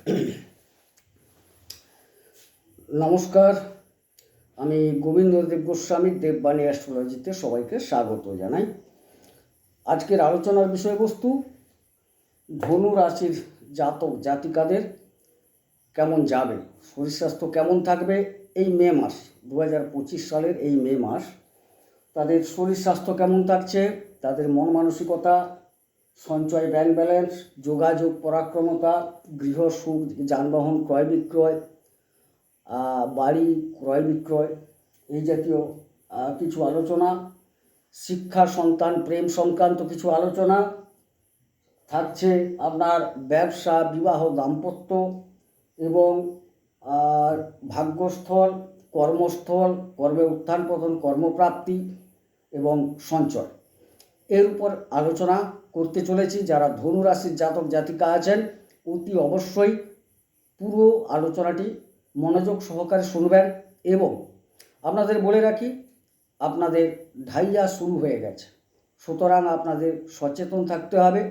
নমস্কার। আমি গোবিন্দদেব গোস্বামী দেববাণী অ্যাস্ট্রোলজিতে সবাইকে স্বাগত জানাই। আজকের আলোচনার বিষয়বস্তু, ধনু রাশির জাতক জাতিকাদের কেমন যাবে, শরীর স্বাস্থ্য কেমন থাকবে এই মে মাস দু হাজার পঁচিশ সালের এই মে মাস। তাদের শরীর স্বাস্থ্য কেমন থাকছে, তাদের মন মানসিকতা সঞ্চয় ব্যাংক ব্যালেন্স, যোগাযোগ পরাক্রমতা, গৃহ সুখ, যানবাহন ক্রয় বিক্রয় বাড়ি ক্রয় বিক্রয়, এই জাতীয় কিছু আলোচনা, শিক্ষা, সন্তান, প্রেম সংক্রান্ত কিছু আলোচনা, থাকছে আপনার ব্যবসা, বিবাহ, দাম্পত্য এবং ভাগ্যস্থল, কর্মস্থল, কর্মে উত্থান পতন, কর্মপ্রাপ্তি এবং সঞ্চয়। এর উপর আলোচনা করতে চলেছি। যারা ধনু রাশির জাতক জাতিকা আছেন, অতি অবশ্যই পুরো আলোচনাটি মনোযোগ সহকারে শুনবেন এবং আপনাদের বলে রাখি, আপনাদের ঢাইয়া শুরু হয়ে গেছে। সুতরাং আপনাদের সচেতন থাকতে হবে।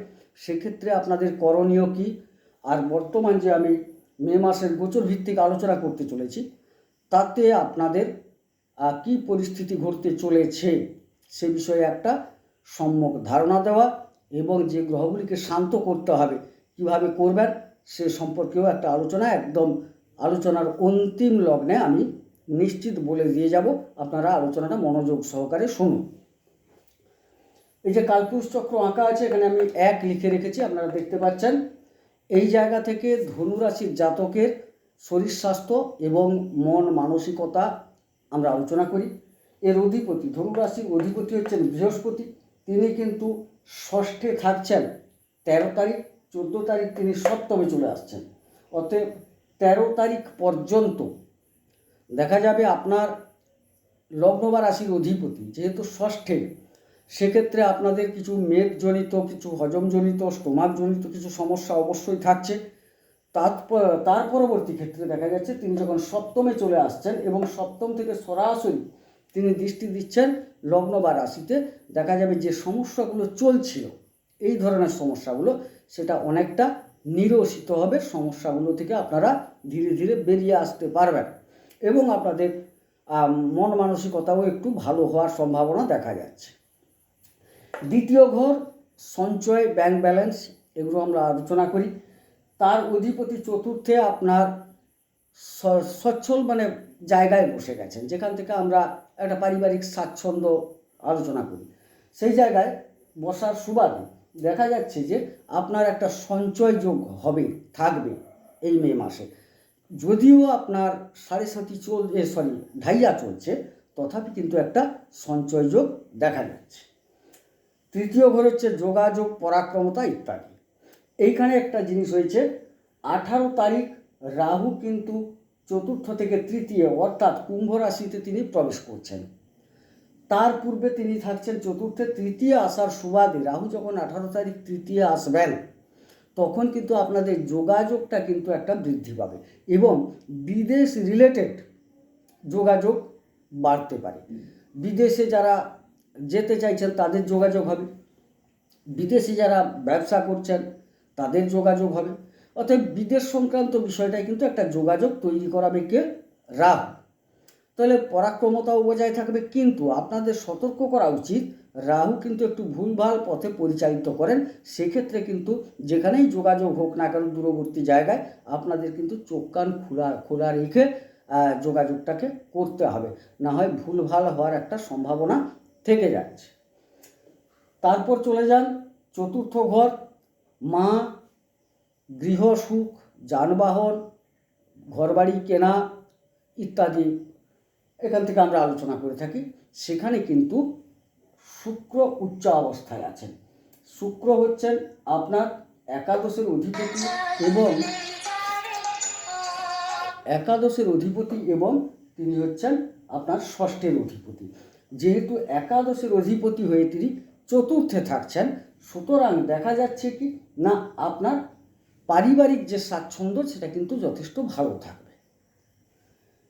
সেক্ষেত্রে আপনাদের করণীয় কী? আর বর্তমান যে আমি মে মাসের গোচর ভিত্তিক আলোচনা করতে চলেছি, তাতে আপনাদের কী পরিস্থিতি ঘটতে চলেছে সে বিষয়ে একটা সম্যক ধারণা দেওয়া এবং যে গ্রহগুলিকে শান্ত করতে হবে, কীভাবে করবেন সে সম্পর্কেও একটা আলোচনা, একদম আলোচনার অন্তিম লগ্নে আমি নিশ্চিত বলে দিয়ে যাব। আপনারা আলোচনাটা মনোযোগ সহকারে শুনুন। এই যে কালপুরুষ চক্র আঁকা আছে, এখানে আমি এক লিখে রেখেছি, আপনারা দেখতে পাচ্ছেন। এই জায়গা থেকে ধনুরাশির জাতকের শরীর স্বাস্থ্য এবং মন মানসিকতা আমরা আলোচনা করি। এর অধিপতি, ধনুরাশির অধিপতি হচ্ছেন বৃহস্পতি। তিনি কিন্তু ষষ্ঠে থাকছেন, তেরো তারিখ, চোদ্দ তারিখ তিনি সপ্তমে চলে আসছেন। অতএব তেরো তারিখ পর্যন্ত দেখা যাবে আপনার লগ্ন বা রাশির অধিপতি যেহেতু ষষ্ঠে, সেক্ষেত্রে আপনাদের কিছু মেদজনিত, কিছু হজমজনিত, স্টোমাকজনিত কিছু সমস্যা অবশ্যই থাকছে। তার পরবর্তী ক্ষেত্রে দেখা যাচ্ছে তিনি যখন সপ্তমে চলে আসছেন এবং সপ্তম থেকে সরাসরি তিনি দৃষ্টি দিচ্ছেন লগ্ন বা রাশিতে। দেখা যাবে যে সমস্যাগুলো চলছিল, এই ধরনের সমস্যাগুলো, সেটা অনেকটা নিরসিত হবে, সমস্যাগুলো থেকে আপনারা ধীরে ধীরে বেরিয়ে আসতে পারবেন। এবং আপনাদের মন মানসিকতাও একটু ভালো হওয়ার সম্ভাবনা দেখা যাচ্ছে। দ্বিতীয় ঘর, সঞ্চয় ব্যাংক ব্যালেন্স এগুলো আমরা আলোচনা করি। তার অধিপতি চতুর্থে আপনার সচ্ছল মানে জায়গায় বসে গেছেন। যেখান থেকে আমরা একটা পারিবারিক স্বাচ্ছন্দ্য আলোচনা করি। সেই জায়গায় বসার সুবাদে দেখা যাচ্ছে যে আপনার একটা সঞ্চয় যোগ হবে, থাকবে এই মে মাসে। যদিও আপনার সাড়ে সাতি চল সরি ঢাইয়া চলছে, তথাপি কিন্তু একটা সঞ্চয় যোগ দেখা যাচ্ছে। তৃতীয় ঘর হচ্ছে যোগাযোগ, পরাক্রমতা ইত্যাদি। এইখানে একটা জিনিস হয়েছে, আঠারো তারিখ রাহু কিন্তু চতুর্থ থেকে তৃতীয়, অর্থাৎ কুম্ভ রাশিতে তিনি প্রবেশ করছেন। তার পূর্বে তিনি থাকছেন চতুর্থে, তৃতীয় আসার সুবাদে। রাহু যখন আঠারো তারিখ তৃতীয় আসবেন, তখন কিন্তু আপনাদের যোগাযোগটা কিন্তু একটা বৃদ্ধি পাবে এবং বিদেশ রিলেটেড যোগাযোগ বাড়তে পারে। বিদেশে যারা যেতে চাইছেন, তাদের যোগাযোগ হবে। বিদেশে যারা ব্যবসা করছেন, তাদের যোগাযোগ হবে। অতএব বিদেশ সংক্রান্ত বিষয়টাই কিন্তু একটা যোগাযোগ তৈরি করাবে কে? রাহু তাহলে পরাক্রমতাও বজায় থাকবে। কিন্তু আপনাদের সতর্ক করা উচিত, রাহু কিন্তু একটু ভুলভাল পথে পরিচালিত করেন। সেক্ষেত্রে কিন্তু যেখানেই যোগাযোগ হোক না কেন দূরবর্তী জায়গায় আপনাদের কিন্তু চোখ কান খোলা খোলা রেখে যোগাযোগটাকে করতে হবে। না হয় ভুলভাল হওয়ার একটা সম্ভাবনা থেকে যাচ্ছে। তারপর চলে যান চতুর্থ ঘর, মা গৃহ সুখ, যানবাহন, ঘরবাড়ি কেনা ইত্যাদি এখান থেকে আমরা আলোচনা করে থাকি। সেখানে কিন্তু শুক্র উচ্চ অবস্থায় আছেন। শুক্র হচ্ছেন আপনার একাদশের অধিপতি এবং একাদশের অধিপতি এবং তিনি হচ্ছেন আপনার ষষ্ঠের অধিপতি। যেহেতু একাদশের অধিপতি হয়ে তিনি চতুর্থে থাকছেন, সুতরাং দেখা যাচ্ছে কি না আপনার পারিবারিক যে স্বাচ্ছন্দ্য, সেটা কিন্তু যথেষ্ট ভালো থাকবে।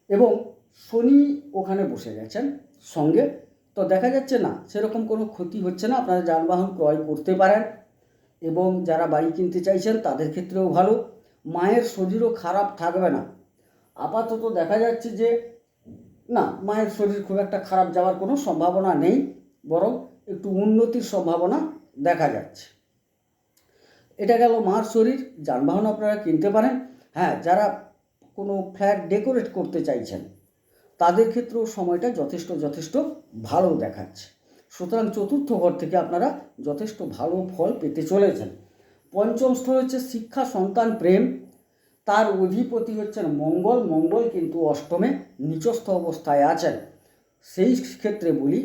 এবং শনি ওখানে বসে গেছেন সঙ্গে। তো দেখা যাচ্ছে না, সেরকম কোনো ক্ষতি হচ্ছে না। আপনারা যানবাহন ক্রয় করতে পারেন এবং যারা বাড়ি কিনতে চাইছেন, তাদের ক্ষেত্রেও ভালো। মায়ের শরীরও খারাপ থাকবে না। আপাতত দেখা যাচ্ছে যে, না, মায়ের শরীর খুব একটা খারাপ যাওয়ার কোনো সম্ভাবনা নেই, বরং একটু উন্নতির সম্ভাবনা দেখা যাচ্ছে। এটা গেল মার শরীর, যানবাহন আপনারা কিনতে পারেন। হ্যাঁ যারা কোনো ফ্ল্যাট ডেকোরেট করতে চাইছেন, তাদের ক্ষেত্রেও সময়টা যথেষ্ট যথেষ্ট ভালো দেখাচ্ছে। সুতরাং চতুর্থ ঘর থেকে আপনারা যথেষ্ট ভালো ফল পেতে চলেছেন। পঞ্চম স্থল হচ্ছে শিক্ষা সন্তান প্রেম। তার অধিপতি হচ্ছেন মঙ্গল। মঙ্গল কিন্তু অষ্টমে নিচস্থ অবস্থায় আছেন। সেই ক্ষেত্রে বলি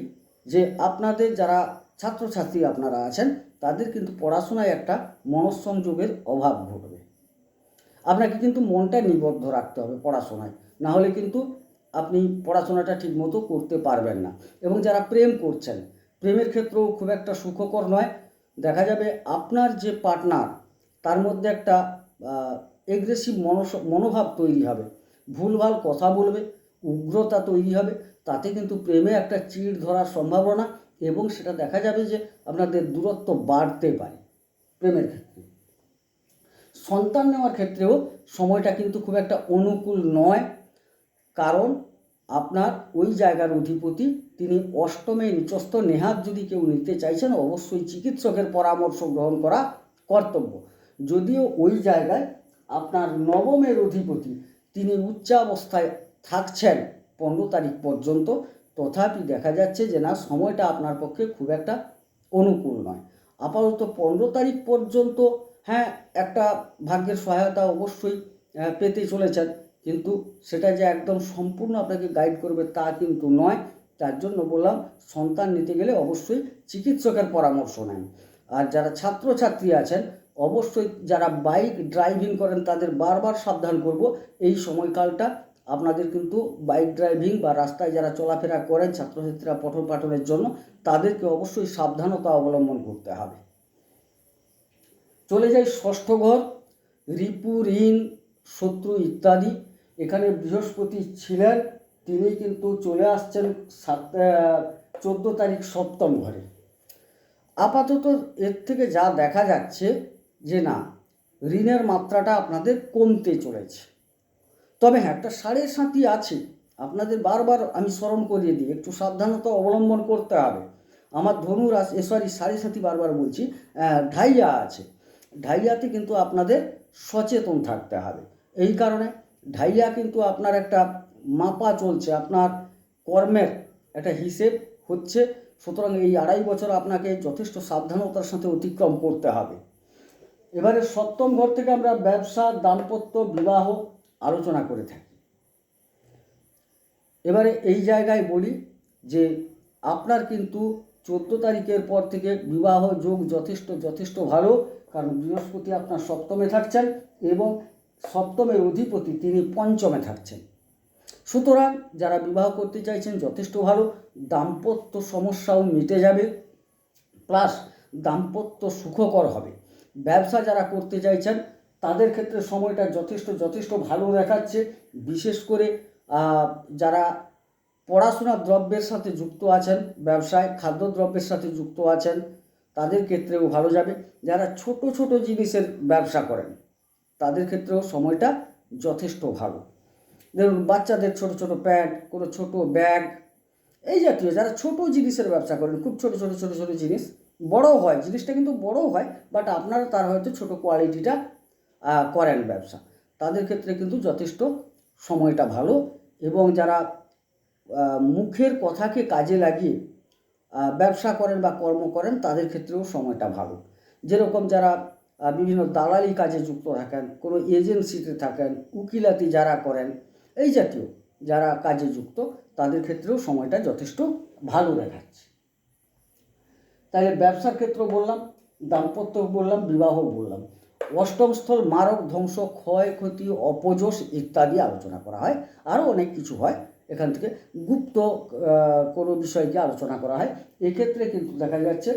যে, আপনাদের যারা ছাত্রছাত্রী আপনারা আছেন তাদের কিন্তু পড়াশোনায় একটা মনঃসংযোগের অভাব ঘটবে। আপনাকে কিন্তু মনটা নিবদ্ধ রাখতে হবে পড়াশোনায়। না হলে কিন্তু আপনি পড়াশোনাটা ঠিকমতো করতে পারবেন না। এবং যারা প্রেম করছেন, প্রেমের ক্ষেত্রেও খুব একটা সুখকর নয়। দেখা যাবে আপনার যে পার্টনার, তার মধ্যে একটা এগ্রেসিভ মনস, মনোভাব তৈরি হবে। ভুলভাল কথা বলবে, উগ্রতা তৈরি হবে। তাতে কিন্তু প্রেমে একটা চিড় ধরার সম্ভাবনা এবং সেটা দেখা যাবে যে আপনাদের দূরত্ব বাড়তে পারে প্রেমের ক্ষেত্রে। সন্তান নেওয়ার ক্ষেত্রেও সময়টা কিন্তু খুব একটা অনুকূল নয়, কারণ আপনার ওই জায়গার অধিপতি, তিনি অষ্টমে নিচস্থ নেহাত যদি কেউ নিতে চাইছেন, অবশ্যই চিকিৎসকের পরামর্শ গ্রহণ করা কর্তব্য। যদিও ওই জায়গায় আপনার নবমের অধিপতি, তিনি উচ্চাবস্থায় থাকছেন পনেরো তারিখ পর্যন্ত তথাপি দেখা যাচ্ছে যে না, সময়টা আপনার পক্ষে খুব একটা অনুকূল নয়। আপাতত পনেরো তারিখ পর্যন্ত হ্যাঁ একটা ভাগ্যের সহায়তা অবশ্যই পেতে চলেছেন। কিন্তু সেটা যে একদম সম্পূর্ণ আপনাকে গাইড করবে তা কিন্তু নয়। তার জন্য বললাম, সন্তান নিতে গেলে অবশ্যই চিকিৎসকের পরামর্শ নেন। আর যারা ছাত্রছাত্রী আছেন, অবশ্যই যারা বাইক ড্রাইভিং করেন, তাদের বারবার সাবধান করব, এই সময়কালটা আপনাদের কিন্তু বাইক ড্রাইভিং বা রাস্তায় যারা চলাফেরা করেন, ছাত্রছাত্রীরা পঠন পাঠনের জন্য, তাদেরকে অবশ্যই সাবধানতা অবলম্বন করতে হবে। চলে যাই ষষ্ঠ ঘর, রিপু ঋণ শত্রু ইত্যাদি। এখানে বৃহস্পতি ছিলেন, তিনি কিন্তু চলে আসছেন সাত চোদ্দ তারিখ সপ্তম ঘরে। আপাতত এর থেকে যা দেখা যাচ্ছে যে না, ঋণের মাত্রাটা আপনাদের কমতে চলেছে। তবে হ্যাঁ একটা সাড়ে সাতি আছে। আপনাদের বারবার আমি স্মরণ করিয়ে দিই, একটু সাবধানতা অবলম্বন করতে হবে। আমার ধনু রাশি সরি সাড়ে সাতি বারবার বলছি ঢাইয়া আছে। ঢাইয়াতে কিন্তু আপনাদের সচেতন থাকতে হবে। এই কারণে ঢাইয়া কিন্তু আপনার একটা মাপা চলছে, আপনার কর্মের একটা হিসেব হচ্ছে। সুতরাং এই আড়াই বছর আপনাকে যথেষ্ট সাবধানতার সাথে অতিক্রম করতে হবে। এবারে সপ্তম ঘর থেকে আমরা ব্যবসা, দাম্পত্য, বিবাহ আলোচনা করে থাকি। এবারে এই জায়গায় বলি যে, আপনার কিন্তু চোদ্দ তারিখের পর থেকে বিবাহ যোগ যথেষ্ট যথেষ্ট ভালো, কারণ বৃহস্পতি আপনার সপ্তমে থাকছেন এবং সপ্তমের অধিপতি তিনি পঞ্চমে থাকছেন। সুতরাং যারা বিবাহ করতে চাইছেন যথেষ্ট ভালো, দাম্পত্য সমস্যাও মিটে যাবে, প্লাস দাম্পত্য সুখকর হবে। ব্যবসা যারা করতে চাইছেন তাদের ক্ষেত্রে সময়টা যথেষ্ট যথেষ্ট ভালো দেখাচ্ছে। বিশেষ করে যারা পড়াশোনা দ্রব্যের সাথে যুক্ত আছেন, ব্যবসায় খাদ্যদ্রব্যের সাথে যুক্ত আছেন, তাদের ক্ষেত্রেও ভালো যাবে। যারা ছোট ছোট জিনিসের ব্যবসা করেন, তাদের ক্ষেত্রেও সময়টা যথেষ্ট ভালো। ধরুন, বাচ্চাদের ছোট ছোট প্যান্ট কোনো ছোট ব্যাগ, এই জাতীয় যারা ছোট জিনিসের ব্যবসা করেন, খুব ছোট ছোট ছোট ছোট জিনিস বড় হয়, জিনিসটা কিন্তু বড় হয়, বাট আপনারা তার হয়তো ছোট কোয়ালিটিটা করেন ব্যবসা। তাদের ক্ষেত্রে কিন্তু যথেষ্ট সময়টা ভালো এবং যারা মুখের কথাকে কাজে লাগিয়ে ব্যবসা করেন বা কর্ম করেন, তাদের ক্ষেত্রেও সময়টা ভালো। যেরকম যারা বিভিন্ন দালালি কাজে যুক্ত থাকেন, কোনো এজেন্সিতে থাকেন, উকিলাতি যারা করেন, এই জাতীয় যারা কাজে যুক্ত, তাদের ক্ষেত্রেও সময়টা যথেষ্ট ভালো দেখাচ্ছে। তাহলে ব্যবসার ক্ষেত্র বললাম, দাম্পত্য বললাম, বিবাহ বললাম। অষ্টম স্থল মারক, ধ্বংস ক্ষয়ক্ষতি অপযশ ইত্যাদি আলোচনা করা হয়। আরও অনেক কিছু হয়। এখান থেকে গুপ্ত কোনো বিষয়কে আলোচনা করা হয়। এক্ষেত্রে কিন্তু দেখা যাচ্ছে,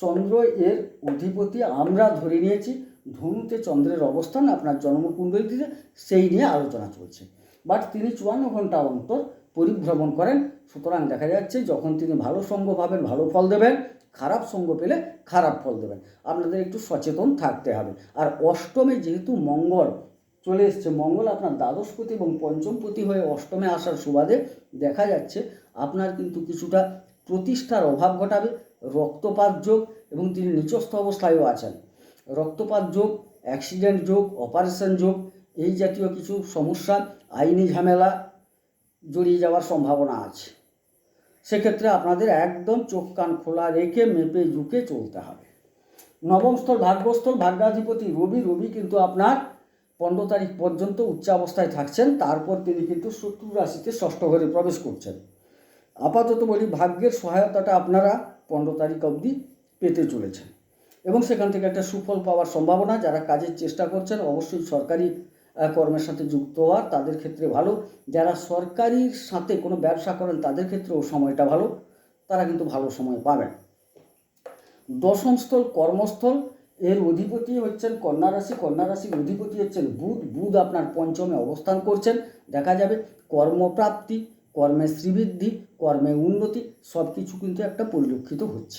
চন্দ্র এর অধিপতি আমরা ধরে নিয়েছি। ধনুতে চন্দ্রের অবস্থান আপনার জন্মকুণ্ডলিতে সেই নিয়ে আলোচনা চলছে। বাট তিনি চুয়ান্ন ঘণ্টা অন্তর পরিভ্রমণ করেন। সুতরাং দেখা যাচ্ছে, যখন তিনি ভালো সঙ্গ পাবেন, ভালো ফল দেবেন খারাপ সঙ্গ পেলে খারাপ ফল দেবেন। আপনাদের একটু সচেতন থাকতে হবে। আর অষ্টমে যেহেতু মঙ্গল চলে এসছে, মঙ্গল আপনার দ্বাদশপতি এবং পঞ্চমপতি হয়ে অষ্টমে আসার সুবাদে দেখা যাচ্ছে, আপনার কিন্তু কিছুটা প্রতিষ্ঠার অভাব ঘটাবে, রক্তপাত যোগ এবং তিনি নিচস্থ অবস্থায়ও আছেন। রক্তপাত যোগ, অ্যাক্সিডেন্ট যোগ, অপারেশন যোগ, এই জাতীয় কিছু সমস্যা, আইনি ঝামেলা জড়িয়ে যাওয়ার সম্ভাবনা আছে। সেক্ষেত্রে আপনাদের একদম চোখ কান খোলা রেখে মেপে ঝুঁকে চলতে হবে। নবম স্থল ভাগ্যস্থল ভাগ্যাধিপতি রবি রবি কিন্তু আপনার পনেরো তারিখ পর্যন্ত উচ্চাবস্থায় থাকছেন, তারপর তিনি কিন্তু শত্রু রাশিতে ষষ্ঠ ঘরে প্রবেশ করছেন। আপাতত বলি, ভাগ্যের সহায়তাটা আপনারা পনেরো তারিখ অবধি পেতে চলেছেন। এবং সেখান থেকে একটা সুফল পাওয়ার সম্ভাবনা, যারা কাজের চেষ্টা করছেন, অবশ্যই সরকারি কর্মের সাথে যুক্ত হওয়ার তাদের ক্ষেত্রে ভালো। যারা সরকারির সাথে কোনো ব্যবসা করেন, তাদের ক্ষেত্রেও সময়টা ভালো। তারা কিন্তু ভালো সময় পাবেন। দশম স্থল কর্মস্থল, এর অধিপতি হচ্ছেন কন্যা রাশি। কন্যা রাশির অধিপতি হচ্ছেন বুধ। বুধ আপনার পঞ্চমে অবস্থান করছেন। দেখা যাবে কর্মপ্রাপ্তি, কর্মে শ্রীবৃদ্ধি, কর্মে উন্নতি সব কিছু কিন্তু একটা পরিলক্ষিত হচ্ছে।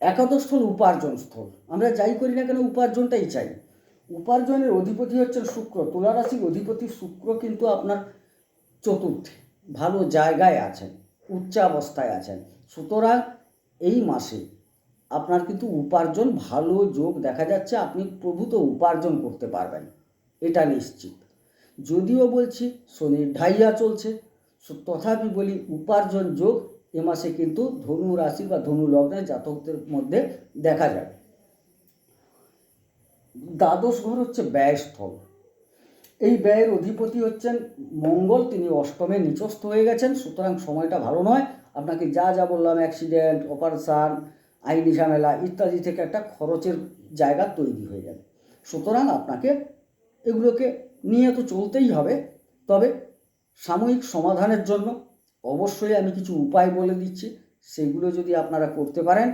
একাদশ স্থল উপার্জন স্থল। আমরা যাই করি না কেন, উপার্জনটাই চাই। উপার্জনের অধিপতি হচ্ছেন শুক্র। তুলা রাশির অধিপতি শুক্র কিন্তু আপনার চতুর্থে, ভালো জায়গায় আছেন, উচ্চাবস্থায় আছেন। সুতরাং এই মাসে আপনার কিন্তু উপার্জন ভালো যোগ দেখা যাচ্ছে, আপনি প্রভূত উপার্জন করতে পারবেন, এটা নিশ্চিত। যদিও বলছি, শনির ঢাইয়া চলছে তথাপি বলি উপার্জন যোগ এ মাসে কিন্তু ধনু রাশি বা ধনু লগ্নের জাতকদের মধ্যে দেখা যাবে। দ্বাদশ ঘর হচ্ছে ব্যয়স্থল। এই ব্যয়ের অধিপতি হচ্ছেন মঙ্গল, তিনি অষ্টমে নিচস্থ হয়ে গেছেন, সুতরাং সময়টা ভালো নয়। আপনাকে যা যা বললাম অ্যাক্সিডেন্ট অপারেশান আইনি ঝামেলা ইত্যাদি থেকে একটা খরচের জায়গা তৈরি হয়ে যাবে সুতরাং আপনাকে এগুলোকে নিয়ে তো চলতেই হবে, তবে সাময়িক সমাধানের জন্য অবশ্যই আমি কিছু উপায় বলে দিচ্ছি। সেগুলো যদি আপনারা করতে পারেন,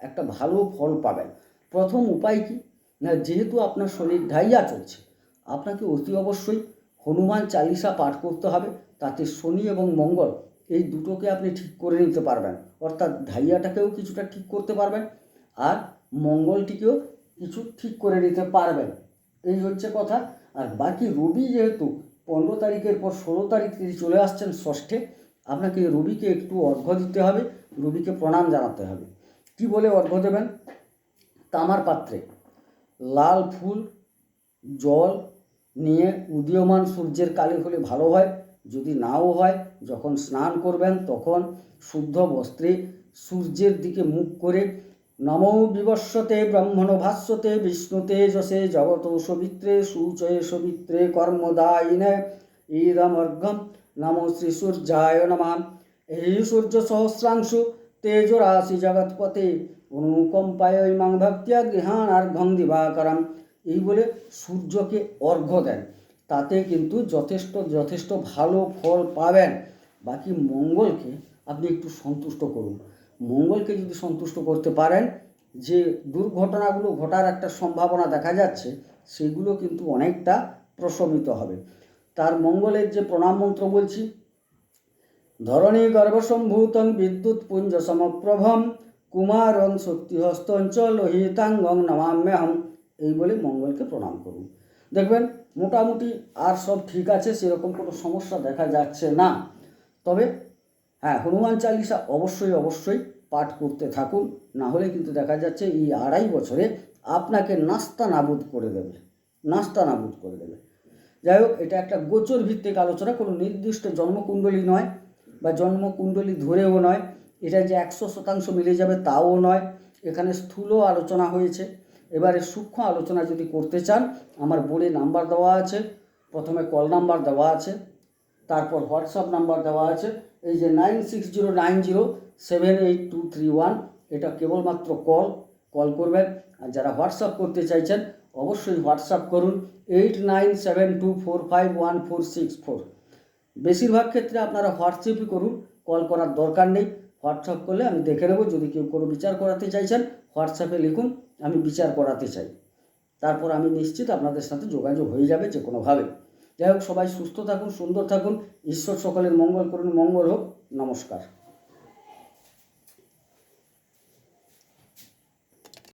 একটা ভালো ফল পাবেন। প্রথম উপায় কি? না, যেহেতু আপনার শরীর ঢাইয়া চলছে, আপনাকে অতি অবশ্যই হনুমান চালিসা পাঠ করতে হবে। তাতে শনি এবং মঙ্গল এই দুটোকে আপনি ঠিক করে নিতে পারবেন। অর্থাৎ ঢাইয়াটাকেও কিছুটা ঠিক করতে পারবেন আর মঙ্গলটিকেও কিছু ঠিক করে নিতে পারবেন। এই হচ্ছে কথা। আর বাকি রবি যেহেতু পনেরো তারিখের পর ষোলো তারিখ তিনি চলে আসছেন ষষ্ঠে, আপনাকে রবিকে একটু অর্ঘ্য দিতে হবে, রবিকে প্রণাম জানাতে হবে। কি বলে অর্ঘ্য দেবেন? তামার পাত্রে। লাল ফুল, জল নিয়ে উদীয়মান সূর্যের কালে হলে ভালো হয়। যদি নাও হয়, যখন স্নান করবেন, তখন শুদ্ধ বস্ত্রে সূর্যের দিকে মুখ করে, নমো বিবস্বতে ব্রহ্মণ ভাস্বতে বিষ্ণুতে যশে জগত সবিত্রে, সূচয়ে সবিত্রে, কর্মদায়িনে ঈদমর্ঘম নমো শ্রী সূর্যায় নমাম এই সূর্য সহস্রাংশু তেজরাশি জগৎপতে অনুকম্পায় ইমাং ভক্তিয়া গৃহাণ আর্ঘং দিবাকরম। এই বলে সূর্যকে অর্ঘ্য দেন। তাতে কিন্তু যথেষ্ট যথেষ্ট ভালো ফল পাবেন। বাকি মঙ্গলকে আপনি একটু সন্তুষ্ট করুন। মঙ্গলকে যদি সন্তুষ্ট করতে পারেন, যে দুর্ঘটনাগুলো ঘটার একটা সম্ভাবনা দেখা যাচ্ছে, সেগুলো কিন্তু অনেকটা প্রশমিত হবে। তার মঙ্গলের যে প্রণাম মন্ত্র বলছি, ধরণী গর্ভসম্ভূতং বিদ্যুৎ পুঞ্জ সমপ্রভম কুমারং শক্তিহস্তঞ্চ লোহিতাঙ্গং নমাম্যহম। এই বলে মঙ্গলকে প্রণাম করুন। দেখবেন, মোটামুটি আর সব ঠিক আছে, সেরকম কোনো সমস্যা দেখা যাচ্ছে না। তবে হ্যাঁ হনুমান চালিসা অবশ্যই অবশ্যই পাঠ করতে থাকুন। না হলে কিন্তু দেখা যাচ্ছে এই আড়াই বছরে আপনাকে নাস্তা নাবুদ করে দেবে। নাস্তা নাবুদ করে দেবে। যাই হোক, এটা একটা গোচর ভিত্তিক আলোচনা, কোনো নির্দিষ্ট জন্মকুণ্ডলী নয় বা জন্মকুণ্ডলী ধরেও নয়। এটা যে একশো শতাংশ মিলে যাবে তাও নয়। এখানে স্থূল আলোচনা হয়েছে। এবারে সূক্ষ্ম আলোচনা যদি করতে চান, আমার বোর্ডে নাম্বার দেওয়া আছে। প্রথমে কল নাম্বার দেওয়া আছে। তারপর হোয়াটসঅ্যাপ নাম্বার দেওয়া আছে। এই যে nine six zero nine zero seven eight two three one, এটা কেবলমাত্র কল। কল করবেন। আর যারা হোয়াটসঅ্যাপ করতে চাইছেন, অবশ্যই হোয়াটসঅ্যাপ করুন। Eight nine seven two four five one four six four. বেশিরভাগ ক্ষেত্রে আপনারা হোয়াটসঅ্যাপই করুন। কল করার দরকার নেই। হোয়াটসঅ্যাপ করলে আমি দেখে নেব, যদি কেউ কোনো বিচার করাতে চাইছেন, হোয়াটসঅ্যাপে লিখুন, আমি বিচার করাতে চাই। তারপর আমি নিশ্চিত আপনাদের সাথে যোগাযোগ হয়ে যাবে যে কোনোভাবে। যাই হোক, সবাই সুস্থ থাকুন, সুন্দর থাকুন, ঈশ্বর সকলের মঙ্গল করুন, মঙ্গল হোক, নমস্কার।